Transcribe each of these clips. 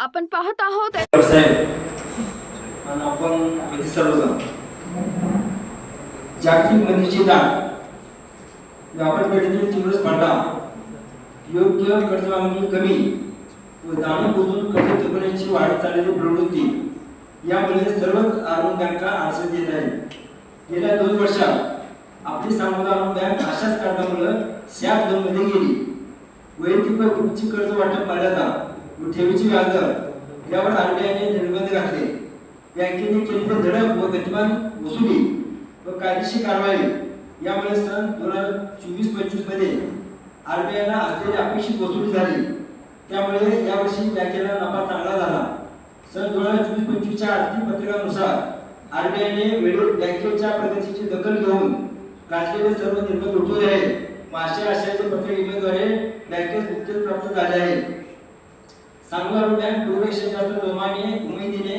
आपण पाहत आहोत आपण सर्वजण जागतिक मंदीची दाट व्यापार पेठेतील तीव्र स्पर्धा योग्य कर्ज मागणी कमी व जाणीवबुजून कर्ज चुकण्याची वाढत चाललेली प्रवृत्ती यामुळे सर्वच आरोग्य बँका आश्रय देत आहे गेल्या दोन वर्षात आपली सामुदाय बँक अशाच कारणामुळे सॅपमध्ये गेली. वैयक्तिक व कर्ज वाटप मर्यादा ठेवीची व्याजदर यावर आरबीआयने निर्बंध घातले. बँकेने केलेले धडक व गतिमान वसुली व कायदेशीर कारवाई. यामुळे सन दोन हजार चोवीस पंचवीसमध्ये आरबीआयला असलेली अपेक्षित वसुली झाली. त्यामुळे यावर्षी बँकेला नफा चांगला झाला. सन दोन हजार चोवीस पंचवीसच्या आर्थिक पत्रकानुसार आरबीआयने वेळेत बँकेच्या प्रगतीची दखल घेऊन गाजलेले सर्व निर्बंध उठवले आहेत. मागच्या आशयाचे पत्र ईमेलद्वारे बँकेस नुकतेच प्राप्त झाले आहे. सांगोला बँक जास्त जोमाने उमेदीने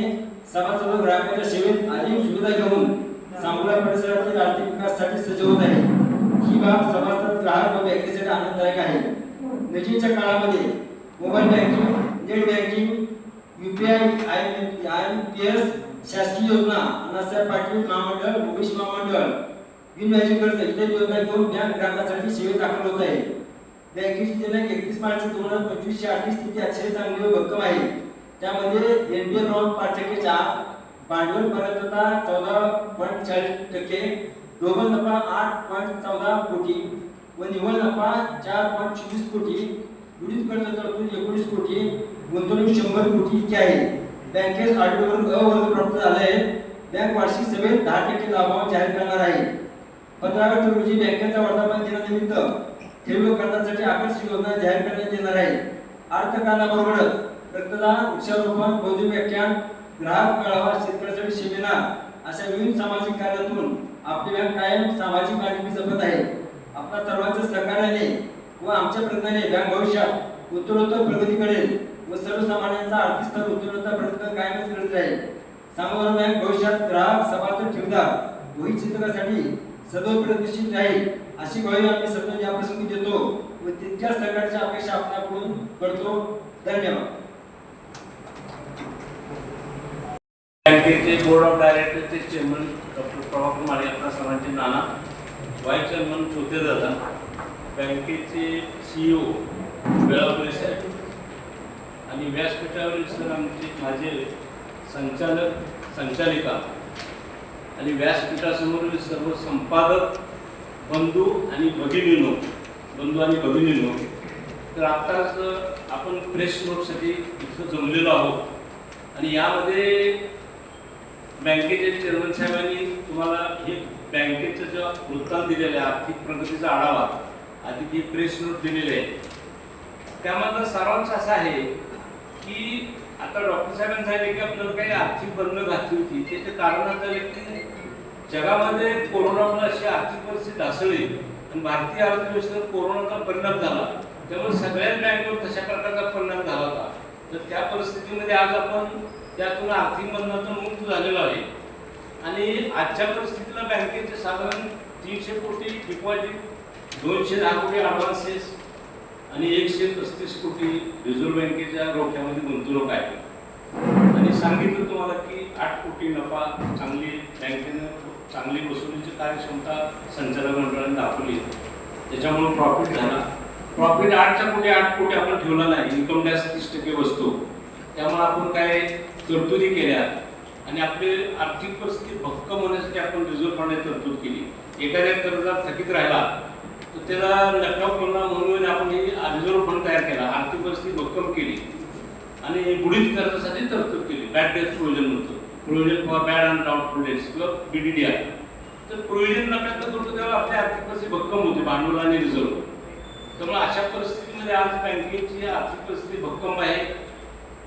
सभासद ग्राहकांच्या सेवेत अधिक सुविधा घेऊन सांगोला परिसरातील आर्थिक विकासासाठी सज्ज होत आहे. ही बाब सभासद ग्राहक व व्यक्तीसाठी आनंददायक आहे. नजीकच्या काळामध्ये mobile banking net banking UPI I I P S शासकीय योजना अण्णासाहेब पाटील महामंडळ मुकेश महामंडळ बिनव्याजी कर्ज इत्यादी योजना घेऊन बँक ग्राहकांसाठी सेवेत दाखल होत आहे. एकवीस दिनांक एकतीस मार्च दोन हजार पंचवीस ची आर्थिक स्थिती अतिशय चांगली व भक्कम आहे. त्यामध्ये एनपीए नॉन पाच टक्केच्या भांडवल परतता चौदा पॉईंट चाळीस टक्के डोबल नफा आठ पॉईंट चौदा कोटी व निव्वळ नफा चार पॉईंट चोवीस कोटी बुडीत कर्ज तरतूद एकोणीस कोटी गुंतवणूक शंभर कोटी इतकी आहे. बँकेस ऑडिटवरून अवर्ग प्राप्त झालं आहे बँक वार्षिक सभेत दहा टक्के लाभांश जाहीर करणार आहे. पंधरा ऑगस्ट रोजी बँकेचा वर्धापन दिनानिमित्त ठेवी करण्यासाठी आकर्षक योजना जाहीर करण्यात येणार आहे. अर्थकारणाबरोबरच रक्तदान वृक्षारोपण बौद्धिक व्याख्यान ग्राहक मेळावा शेतकऱ्यासाठी सेमिनार अशा विविध सामाजिक कार्यातून आपली बँक कायम सामाजिक मानवी जपत आहे. आपल्या सर्वांच्या सहकार्याने व आमच्या प्रयत्नाने बँक भविष्यात उत्तरोत्तर प्रगती करेल व सर्वसामान्यांचा आर्थिक स्तर उत्तरोत्तर प्रयत्न कायमच करत राहील. सांगोला बँक भविष्यात ग्राहक सभासद ठेवदार वही चित्रकासाठी सदैव प्रगतीशील राहील अशी ग्वाही आम्ही सर्व या प्रसंगी देतो. व तितक्या सरकारच्या अपेक्षा आपल्याकडून करतो. धन्यवाद. बँकेचे बोर्ड ऑफ डायरेक्टरचे चेअरमन डॉक्टर प्रभाकर माळे आपल्या सर्वांचे नाना. व्हाईस चेअरमन चौथे दादा बँकेचे सीईओ वेळापुरे साहेब आणि व्यासपीठावरील सर आमचे माझे संचालक संचालिका आणि व्यासपीठासमोर सर्व संपादक बंधू आणि भगिनीनो बंधू आणि भगिनीनो तर आत्ताच आपण प्रेस नोटसाठी इथं जमलेलो आहोत. आणि यामध्ये बँकेचे चेअरमन साहेबांनी तुम्हाला हे बँकेचं जे वृत्तांत दिलेलं आहे आर्थिक प्रगतीचा आढावा आधी ती प्रेस नोट दिलेले आहे त्यामधला सारांश असा आहे की आता डॉक्टर साहेबांनी सांगितले की आपल्याला काही आर्थिक बंद घातली होती. त्याचे कारण असं आहे. की जगामध्ये कोरोनामुळे अशी आर्थिक परिस्थिती ढासळली. आणि भारतीय अर्थव्यवस्थेवर कोरोनाचा परिणाम झाला. त्यामुळे सगळ्याच बँकेवर तशा प्रकारचा परिणाम झाला होता. तर त्या परिस्थितीमध्ये आज आपण त्यातून आर्थिक बंधनातून मुक्त झालेलो आहे. आणि आजच्या परिस्थितीला बँकेचे साधारण तीनशे कोटी डिपॉझिट दोनशे दहा कोटी ॲडव्हान्सेस आणि एकशे पस्तीस कोटी रिझर्व्ह बँकेच्या रोख्यामध्ये गुंतवणूक आहे. आणि सांगितलं तुम्हाला की आठ कोटी नफा चांगली बँकेनं चांगली वसुलीची कार्यक्षमता संचालक मंडळाने दाखवली. त्याच्यामुळे प्रॉफिट झाला. प्रॉफिट आठच्या कोटी आठ कोटी आपण ठेवला नाही. इन्कम टॅक्स तीस टक्के बसतो. त्यामुळे आपण काय तरतुदी केल्या. आणि आपली आर्थिक परिस्थिती भक्कम होण्यासाठी आपण रिझर्व्ह फंडात तरतूद केली. एखाद्या कर्जात थकीत राहिला त्याला लॅपटॉप म्हणून म्हणून आपण रिझर्व्ह फंड तयार केला. आर्थिक परिस्थिती भक्कम केली. आणि बुडीत कर्जासाठी तरतूद केली. बॅड डेट प्रोव्हिजन म्हणतो. Provision for bad and doubtful debts किंवा बीडीडीआय तर प्रोव्हिजन नफ्यात करतो तेव्हा आपली आर्थिक परिस्थिती भक्कम होते. भांडवल आणि रिझर्व्ह त्यामुळे अशा परिस्थितीमध्ये आज बँकेची आर्थिक परिस्थिती भक्कम आहे.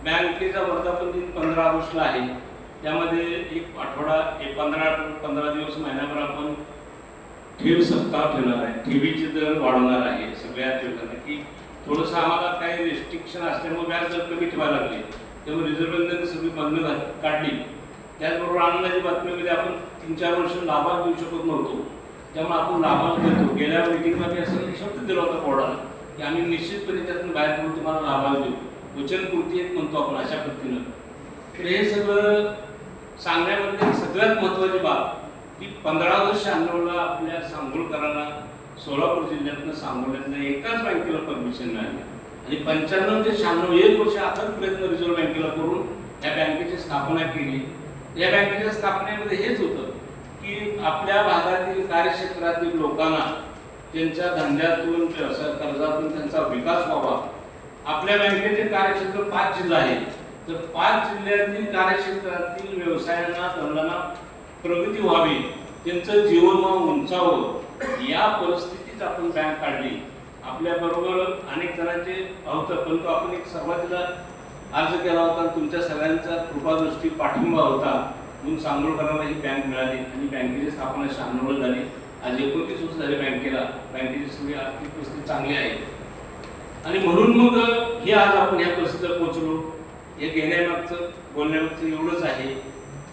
बँकेचा वर्धापन दिन पंधरा ऑगस्टला आहे. त्यामध्ये एक आठवडा एक पंधरा पंधरा दिवस महिन्याभर आपण ठेव सत्ता ठेवणार आहे. ठेवीचे दर वाढवणार आहे. सगळ्या ठेवताना की थोडंसं आम्हाला काही रेस्ट्रिक्शन असल्यामुळे व्याज दर कमी ठेवायला लागले. त्यामुळे रिझर्व्ह बँकेने सगळी बंधनं काढली. त्याचबरोबर आनंदाची बातमीमध्ये म्हणजे आपण तीन चार वर्ष लाभांश देऊ शकत नव्हतो. त्यामुळे आपण लाभांश देतो. गेल्या मिटिंगमध्ये असं शब्द दिला होता बोर्डाला की आम्ही निश्चितपणे त्यातून बाहेर पडून तुम्हाला लाभांश देऊ. वचनपूर्ती एक म्हणतो आपण अशा पद्धतीनं. तर हे सगळं सांगण्यामध्ये सगळ्यात महत्त्वाची बाब की पंधरा वर्ष शहाण्णवला आपल्या सांगोलकरांना सोलापूर जिल्ह्यातनं सांगोल्यातनं एकाच बँकेला परमिशन मिळाली. आणि पंच्याण्णव ते शहाण्णव एक वर्ष अथक प्रयत्न रिझर्व्ह बँकेला करून या बँकेची स्थापना केली. या बँकेच्या स्थापनेमध्ये हेच होतं की आपल्या भागातील कार्यक्षेत्रातील लोकांना त्यांच्या धंद्यातून व्यवसाय कर्जातून त्यांचा विकास व्हावा. आपल्या बँकेचे कार्यक्षेत्र पाच जिल्हा आहे तर पाच जिल्ह्यातील कार्यक्षेत्रातील व्यवसायांना धंद्यांना प्रगती व्हावी त्यांचं जीवनमान उंचावं या परिस्थितीत आपण बँक काढली. आपल्याबरोबर अनेक जणांचे होतं परंतु आपण एक सुरुवातीला अर्ज केला होता तुमच्या सगळ्यांचा कृपादृष्टी पाठिंबा होता. म्हणून सांगोळकरांना ही बँक मिळाली आणि बँकेची स्थापना शहाण्णव झाली. आज एकोणतीस वर्ष झाले बँकेला बँकेची सगळी आर्थिक परिस्थिती चांगली आहे. आणि म्हणून मग हे आज आपण या परिस्थितीला पोहोचलो. हे घेण्यामागचं बोलण्यामागचं एवढंच आहे.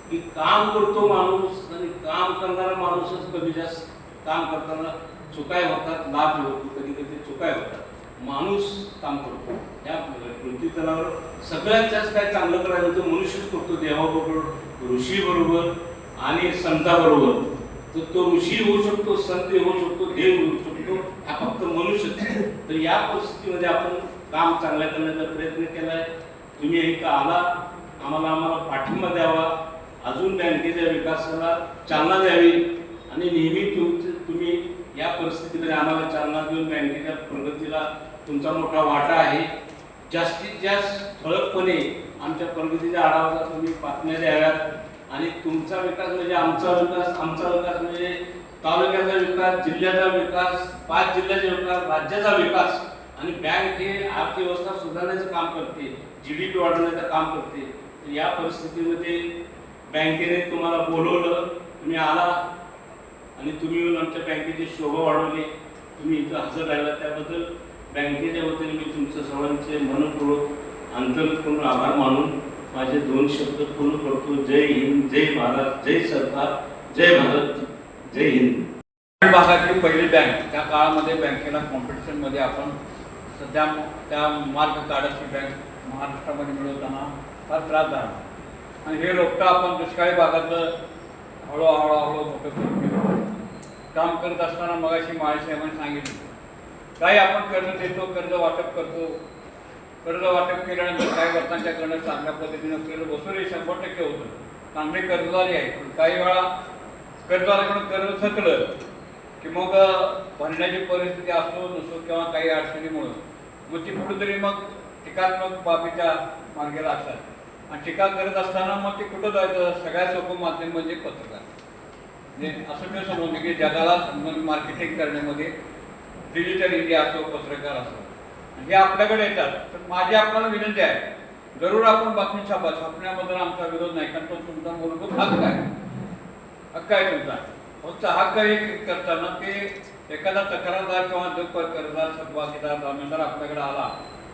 की काम करतो माणूस आणि काम करणारा माणूसच कधी जास्त. काम करताना चुकाय होतात लाभ होतो कधी कधी चुकाय होतात. माणूस काम करतो. या पृथ्वीतलावर सगळ्यात जास्त काय चांगलं करायचं होतं मनुष्यच करतो देवाबरोबर ऋषीबरोबर आणि संताबरोबर. तर तो ऋषी होऊ शकतो संत होऊ शकतो देव होऊ शकतो हा फक्त मनुष्य तर या परिस्थितीमध्ये आपण काम चांगल्या करण्याचा प्रयत्न केला आहे तुम्ही एक आला आम्हाला आम्हाला पाठिंबा द्यावा. अजून बँकेच्या विकासाला चालना द्यावी आणि नेहमी तुमचे तुम्ही या परिस्थितीमध्ये आम्हाला चालना देऊन बँकेच्या प्रगतीला तुमचा मोठा वाटा आहे. जास्तीत जास्त ठळकपणे आमच्या प्रगतीच्या आढावाचा तुम्ही बातम्या द्याव्यात. आणि तुमचा विकास म्हणजे आमचा विकास आमचा विकास म्हणजे तालुक्याचा विकास जिल्ह्याचा विकास पाच जिल्ह्याचा विकास राज्याचा विकास. आणि बँक हे अर्थव्यवस्था सुधारण्याचं काम करते जी डी पी वाढवण्याचं काम करते. या परिस्थितीमध्ये बँकेने तुम्हाला बोलवलं तुम्ही आला आणि तुम्ही येऊन आमच्या बँकेची शोभा वाढवली. तुम्ही इथं हजर राहिला. त्याबद्दल बँकेच्या वतीने मी तुमचं सर्वांचे मनपूर्वक अंतर्गतपूर्ण आभार मानून माझे दोन शब्द पूर्ण करतो. जय हिंद जय भारत जय सरकार जय भारत जय हिंद. भागातली पहिली बँक त्या काळामध्ये बँकेला कॉम्पिटिशनमध्ये आपण सध्या त्या मार्ग काढायची बँक महाराष्ट्रामध्ये मिळवताना फार त्रास झाला आणि हे रोखता आपण दुष्काळी भागातलं हळूहळू हळू मोठं करून घेतो. काम करत असताना मगाशी माळेसाहेबांनी सांगितलं. काही आपण कर्ज देतो कर्ज वाटप करतो. कर्ज वाटप केल्यानंतर काही वर्षांच्याकडनं चांगल्या पद्धतीनं कर्ज वसुली शंभर टक्के होतं. चांगले कर्जदारी आहे. पण काही वेळा कर्जदाराकडून कर्ज थकलं की मग भरण्याची परिस्थिती असो नसो किंवा काही अडचणीमुळं. मग ती कुठेतरी मग टीकात्मक बाबीच्या मार्गे लागतात आणि टीका करत असताना मग ते कुठं जायचं? सगळ्यात सोपं माध्यम म्हणजे पत्रकार. म्हणजे असं मी समजतो की जगाला मार्केटिंग करण्यामध्ये डिजिटल इंडिया असो पत्रकार असो. हे आपल्याकडे येतात. तर माझी आपल्याला विनंती आहे जरूर आपण बातमी छापा छापण्याबद्दल आमचा विरोध नाही कारण तो तुमचा मूलभूत हक्क आहे. हक्क आहे तुमचा. फक्त हक्क हे करताना ते एखादा तक्रारदार किंवा जो कर्जदार सहभागीदार जामीनदार आपल्याकडे आला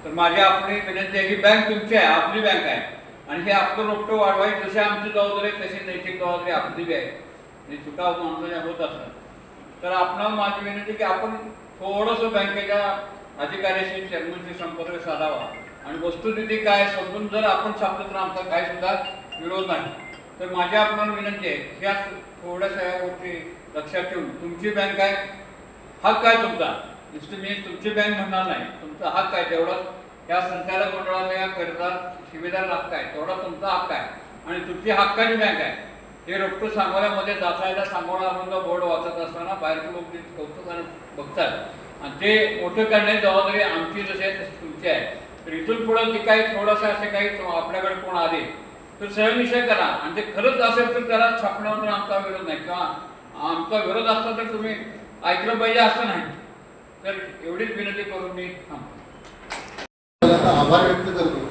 तर माझी आपली विनंती आहे की बँक तुमची आहे आपली बँक आहे. आणि हे आपलं रोपटं वाढवाय जशी आमची जबाबदारी आहे तशी नैतिक जबाबदारी आपली बी आहे. आणि चुका माणसाच्या होत असतात. तर आपण माझी विनंती की आपण थोडंसं बँकेच्या अधिकाऱ्याशी चेअरमनशी संपर्क साधावा. आणि वस्तुस्थिती काय समजून जर आपण छापलं तर आमचा काय सुद्धा विरोध नाही. तर माझी आपणाला विनंती आहे ह्या थोड्याशा या गोष्टी लक्षात ठेवून तुमची बँक आहे हक्क आहे तुमचा. नुसतं मी तुमची बँक म्हणणार नाही तुमचा हक्क आहे तेवढा या संचालक मंडळाला या कर्जदार शिवेदार हक्क आहे. तेवढा तुमचा हक्क आहे. आणि तुमची हक्काची बँक आहे. हे रोपटू सांगोल्यामध्ये जातायला सांगोला आनंद बोर्ड वाचत असताना बाहेरचे लोक ते कौतुक बघतात. आणि ते मोठं करण्याची जबाबदारी आमची जशी आहे तशी तुमची आहे. तर इथून पुढं ते काही थोडंसं असे काही आपल्याकडे कोण आले तर सहनिशय करा. आणि ते खरंच असेल तर त्याला छापण्यावर आमचा विरोध नाही. किंवा आमचा विरोध असला तर तुम्ही ऐकलं पाहिजे असं नाही. तर एवढीच विनंती करून मी थांबतो. आता आभार व्यक्त करतो.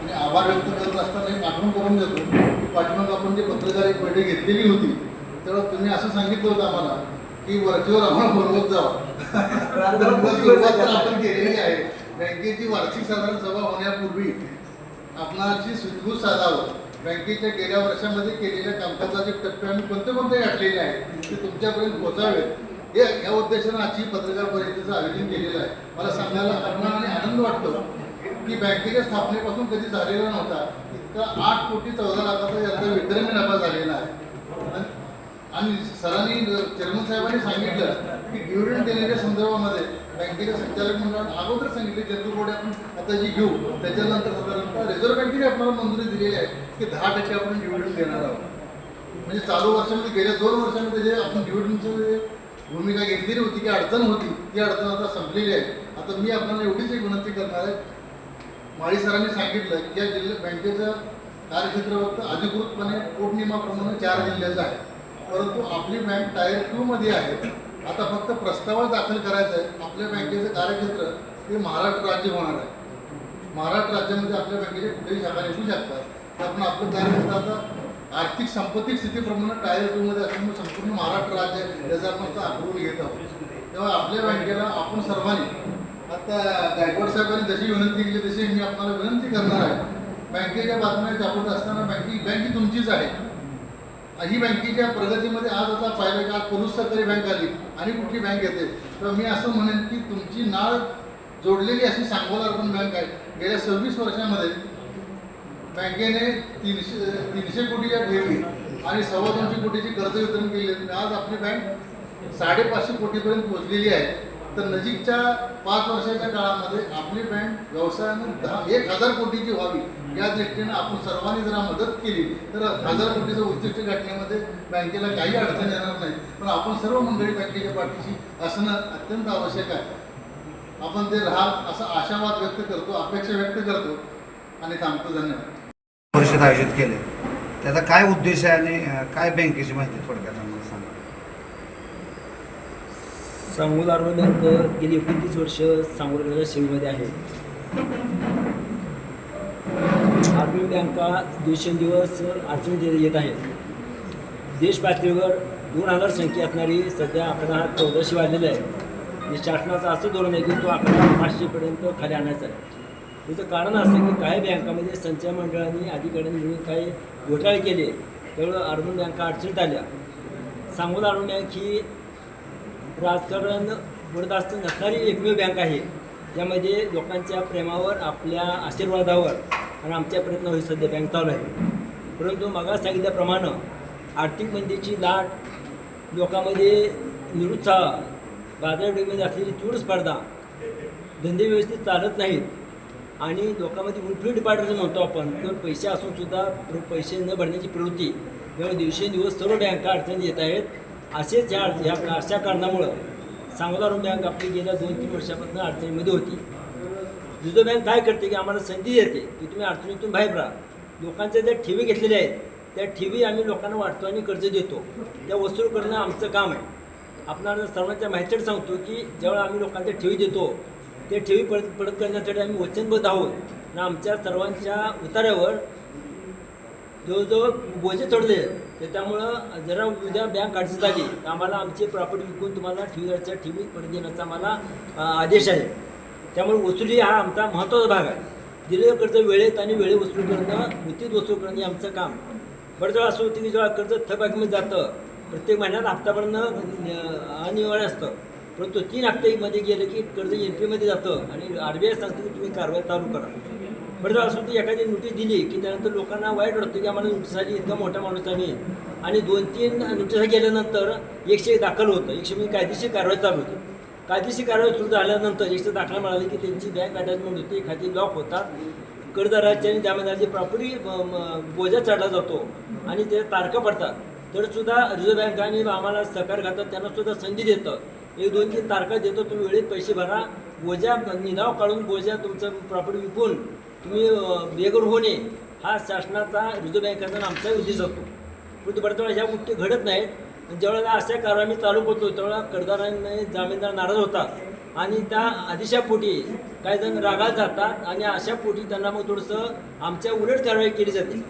आणि आभार व्यक्त करत असताना एक आठवण करून देतो. की पाठीमाग आपण जी पत्रकार एक बैठक घेतलेली होती तेव्हा तुम्ही असं सांगितलं होतं आम्हाला की वरचेवर आम्हाला बोलवत जावं. आपण केलेली आहे. बँकेची वार्षिक साधारण सभा होण्यापूर्वी आपणाशी सुदभूत साधावं. बँकेच्या गेल्या वर्षामध्ये केलेल्या कामकाजाचे टप्पे आम्ही कोणते कोणते गाठलेले आहेत ते तुमच्यापर्यंत पोहोचावेत. हे या उद्देशानं आजची पत्रकार परिषदेचं आयोजन केलेलं आहे. मला सांगायला अभिमान आणि आनंद वाटतो. की बँकेच्या स्थापनेपासून कधी झालेला नव्हता इतका आठ कोटी चौदा लाखाचा याचा विक्रमी नफा झालेला आहे. आणि- सरांनी चेअरमन साहेबांनी सांगितलं की डिव्हिडंड देण्याच्या संदर्भामध्ये बँकेच्या संचालक मंडळाने अगोदर सांगितले जनरल आपण आता जी घेऊ त्याच्यानंतर साधारणतः रिझर्व्ह बँकेने आपल्याला मंजुरी दिलेली आहे की दहा टक्के आपण डिव्हिडंड देणार आहोत. म्हणजे चालू वर्षामध्ये गेल्या दोन वर्षामध्ये जे आपण डिव्हिडंडची भूमिका घेतलेली होती की अडचण होती ती अडचण आता संपलेली आहे. आता मी आपल्याला एवढीच एक विनंती करणार आहे माळी सरांनी सांगितलं की या जिल्ह्या बँकेचं कार्यक्षेत्र फक्त अधिकृतपणे पोटनियमाप्रमाणे चार जिल्ह्याचं आहे. परंतु आपली बँक टायर टू मध्ये आहे. आता फक्त प्रस्तावच दाखल करायचा आहे. आपल्या बँकेचं कार्यक्षेत्र हे महाराष्ट्र राज्य होणार आहे. महाराष्ट्र राज्यामध्ये आपल्या बँकेचे कुठेही शाखा निघू शकतात. तर आपण आपलं कार्यक्षेत्र आता आर्थिक संपत्ती स्थितीप्रमाणे टायर टू मध्ये असल्यामुळे संपूर्ण महाराष्ट्र राज्य याचा आपण आता अप्रूव्हल घेत आहोत. तेव्हा आपल्या बँकेला आपण सर्वांनी आता गायकवाड साहेबांनी जशी विनंती केली तशी मी आपल्याला विनंती करणार आहे. बँकेच्या बातम्या छापत असताना बँकिंग बँक तुमचीच आहे. ही बँकेच्या प्रगतीमध्ये आज आता पाहिलं का आज पुरुष सरकारी बँक आली आणि कुठली बँक येते. तर मी असं म्हणेन की तुमची नाळ जोडलेली अशी सांगोला अर्बन बँक आहे. गेल्या सव्वीस वर्षामध्ये बँकेने तीनशे तीनशे कोटीच्या ठेवी आणि सव्वा दोनशे कोटीची कर्ज वितरण केली आज आपली बँक साडेपाचशे कोटीपर्यंत पोहोचलेली आहे. तर नजीकच्या पाच वर्षाच्या काळामध्ये आपली बँक व्यवसायाने दहा एक हजार कोटीची व्हावी या दृष्टीने आपण सर्वांनी जरा मदत केली. तर हजार कोटीचं उद्दिष्ट गाठण्यामध्ये बँकेला काही अडचण येणार नाही. पण आपण सर्व मंडळी बँकेच्या पाठीशी असणं अत्यंत आवश्यक आहे. आपण ते राहा असा आशावाद व्यक्त करतो अपेक्षा व्यक्त करतो. आणि थांबतो. धन्यवाद. परिषद आयोजित केले. त्याचा काय उद्देश आहे आणि काय बँकेची माहिती थोडक्यात आम्हाला सांगा सांगोल आरोग्य बँक गेली एकोणतीस वर्ष सांगोलच्या सेवेमध्ये आहे. अर्बन बँका दिवसेंदिवस अडचणीत येत आहेत देश पातळीवर दोन हजार संख्या असणारी सध्या आकडा हा चौदाशे वाढलेला आहे. म्हणजे आणि शासनाचं असं धोरण आहे की तो आकडा पाचशेपर्यंत खाली आणायचा आहे. त्याचं कारण असं की काही बँकामध्ये संचय मंडळांनी अधिकाऱ्यांनी मिळून काही घोटाळे केले. त्यामुळे अर्बन बँका अडचणीत आल्या. सांगोला अर्बन बँक ही राजकारण बोलत असताना नसणारी एकमेव बँक आहे. ज्यामध्ये लोकांच्या प्रेमावर आपल्या आशीर्वादावर आणि आमच्या प्रयत्नावर ही सध्या बँक चालू आहे. परंतु मगा सांगितल्याप्रमाणे आर्थिक मंदीची लाट लोकांमध्ये निरुत्साह बाजारपेठेमध्ये असलेली तीव्र स्पर्धा धंदे व्यवस्थित चालत नाहीत आणि लोकांमध्ये उलफी डिपार्टमेंट म्हणतो आपण किंवा पैसे असूनसुद्धा प्र- पैसे न भरण्याची प्रवृत्ती त्यामुळे दिवसेंदिवस सर्व बँका अडचणी येत आहेत. असेच ह्या ह्या अशा कारणामुळं सांगोला बँक आपली गेल्या दोन तीन वर्षापासून अडचणीमध्ये होती. रिझर्व्ह बँक काय करते की आम्हाला संधी देते की तुम्ही अडचणीतून बाहेर राहा. लोकांच्या ज्या ठेवी घेतलेल्या आहेत त्या ठेवी आम्ही लोकांना वाटतो आणि कर्ज देतो. त्या वसूल करणं आमचं काम आहे. आपणाला सर्वांच्या माहितीसाठी सांगतो की ज्यावेळेला आम्ही लोकांच्या ठेवी देतो ते ठेवी परत परत करण्यासाठी आम्ही वचनबद्ध आहोत. आणि आमच्या सर्वांच्या उतार्यावर जवळजवळ बोजे चढले तर त्यामुळं जरा उद्या बँक अडचण झाली तर आम्हाला आमची प्रॉपर्टी विकून तुम्हाला ठेवीवरच्या ठेवी परत देण्याचा आम्हाला आदेश आहे. त्यामुळे वसुली हा आमचा महत्त्वाचा भाग आहे. दिलेलं कर्ज वेळेत आणि वेळेत वसूल करणं उचित वसूल करणं हे आमचं काम. बरं वेळा असं होतं की जेव्हा कर्ज थकबाकीमध्ये जातं. प्रत्येक महिन्यात हप्ताभरणं अनिवार्य असतं. परंतु तीन हप्त्यामध्ये गेलं की कर्ज एन पीमध्ये जातं आणि आर बी आय सांगतो की तुम्ही कारवाई चालू करा. बरं असं होतं एखादी नोटीस दिली की त्यानंतर लोकांना वाईट वाटतं की आम्हाला नोटीस आली इतका मोठा माणूस आम्ही आणि दोन तीन नोटीस गेल्यानंतर एकशे एक दाखल होतं. एकशे म्हणजे कायदेशीर कारवाई चालू होती. कायदेशीर कारवाई सुरू झाल्यानंतर एकशे दाखला मिळाली की त्यांची बँक अटॅचमेंट होती खाती लॉक होतात कर्जदाराची आणि जामीनदाराची प्रॉपर्टी बोजा चढला जातो आणि ते तारखा पडतात. तर सुद्धा रिझर्व्ह बँकाने आम्हाला सहकार घातात त्यांना सुद्धा संधी देतं. एक दोन तीन तारखा देतो तुम्ही वेळेत पैसे भरा. बोजा निनाव काढून बोजा तुमचं प्रॉपर्टी विकून तुम्ही बेघर होणे हा शासनाचा रिझर्व्ह बँकेचा आमचा उद्देश असतो. परंतु बऱ्याच वेळा ह्या गोष्टी घडत नाहीत. आणि ज्यावेळेला अशा कारवाई चालू करतो त्यावेळेला कर्जदारांनी जामीनदार नाराज होतात आणि त्या आदेशापोटी काही जण रागात जातात आणि अशा पोटी त्यांना मग थोडंसं आमच्या उलट कारवाई केली जाते.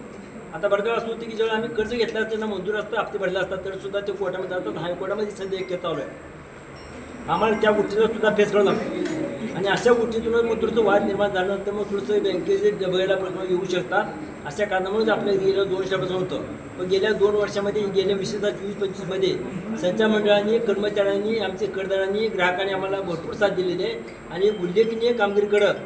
आता बऱ्याच वेळा असं होतं की जेव्हा आम्ही कर्ज घेतलं त्यांना मंजूर असतं हप्ते भरले असतात तर सुद्धा ते कोर्टामध्ये जातात हायकोर्टामध्ये सध्या एक चालू आहे आम्हाला त्या गोष्टीचा सुद्धा फेस करावं लागतो. आणि अशा गोष्टीतूनच मग थोडंसं वाद निर्माण झाल्यानंतर मग थोडंसं बँकेचे बघायला प्रश्न येऊ शकतात. अशा कारणामुळेच आपल्या गेल्या दोन वर्षापासून होतं. पण गेल्या दोन वर्षामध्ये गेल्या विशेषतः चोवीस पंचवीसमध्ये संचार मंडळांनी कर्मचाऱ्यांनी आमचे करदारांनी ग्राहकांनी आम्हाला भरपूर साथ दिलेली आहे. आणि उल्लेखनीय कामगिरी कडक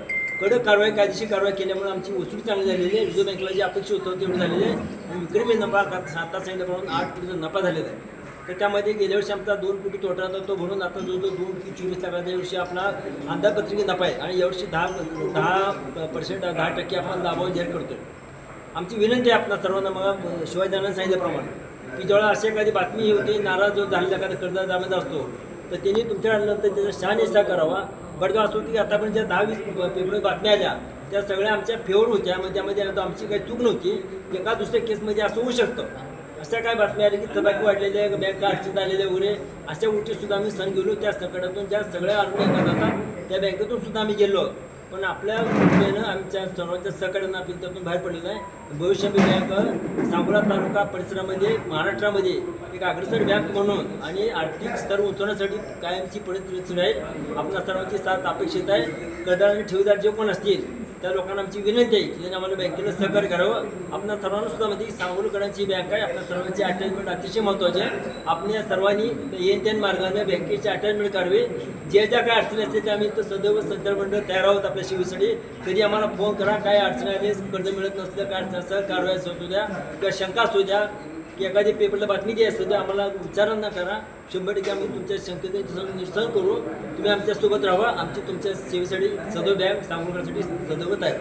कडक कारवाई कायदेशीर कारवाई केल्यामुळे आमची वसूल चांगली झालेली आहे. रिझर्व्ह बँकेला जे अपेक्षित होतं तेवढं झालेलं आहे. आणि विक्रमी नफा आता सांगितल्याप्रमाणे आठ कोटीचा नफा झालेला आहे. त्यामध्ये गेल्या वर्षी आमचा दोन कोटी तोटा होता तो भरून आता जो दोन कोटी चोवीस लाखाचा यावर्षी आपला अंदाजपत्रिके नफा आहे. आणि यावर्षी दहा दहा पर्सेंट दहा टक्के आपण लाभावर जाहीर करतो आमची विनंती आहे आपल्या सर्वांना मग शिवाजीदारांनी सांगितल्याप्रमाणे की जेव्हा अशी एखादी बातमी होती नाराज जो झालेला एखादा कर्जदार जामीनदार असतो तर त्यांनी तुमच्या त्याचा त्याचा हिस्सा करावा. बट असं होती की आतापर्यंत ज्या दहा वीस पेपर बातम्या आल्या त्या सगळ्या आमच्या फेवर होत्या. मग त्यामध्ये आमची काही चूक नव्हती. एका दुसऱ्या केसमध्ये असं होऊ शकतं. अशा काय बातम्या आल्या की तंबाखू वाढलेले आहे बँका अडचणीत आलेल्या वगैरे अशा गोष्टीसुद्धा आम्ही सण गेलो त्या संकटातून ज्या सगळ्या आरोग्य बँका जातात त्या बँकेतून सुद्धा आम्ही गेलो. पण आपल्या कृपेनं आमच्या सर्वांच्या सहकार्यानं आपण त्यातून बाहेर पडलेलं आहे. भविष्यामध्ये बँक सांगोला तालुका परिसरामध्ये महाराष्ट्रामध्ये एक अग्रसर बँक म्हणून आणि आर्थिक स्तर उंचवण्यासाठी कायमची परिस्थिती आहे. आपल्या सर्वांची साथ अपेक्षित आहे. कर्जदार आणि ठेवीदार जे कोण असतील त्या लोकांना आमची विनंती आहे की त्यांनी आम्हाला बँकेला सहकार्य करावं. आपल्या सर्वांना सुद्धा मध्ये सांगोलकरांची बँक आहे. आपल्या सर्वांची अटॅचमेंट अतिशय महत्त्वाची आहे. आपण या सर्वांनी येन त्यान मार्गाने बँकेची अटॅचमेंट करावी. जे ज्या काय अडचणी असतील त्या आम्ही तो सदैव संचारमंडळ तयार आहोत आपल्या शिवीसाठी. कधी आम्हाला फोन करा. काय अडचणी आली कर्ज मिळत नसलं काय अडचण असेल कारवाई असू द्या किंवा शंका असू द्या की एखादी पेपरला बातमी जी असते तर आम्हाला विचारण न करा. शंभर टक्के आम्ही तुमच्या शंकेचं निरसन करू. तुम्ही आमच्यासोबत राहा. आमची तुमच्या सेवेसाठी सदैव बँक सांगण्यासाठी सदैव तयार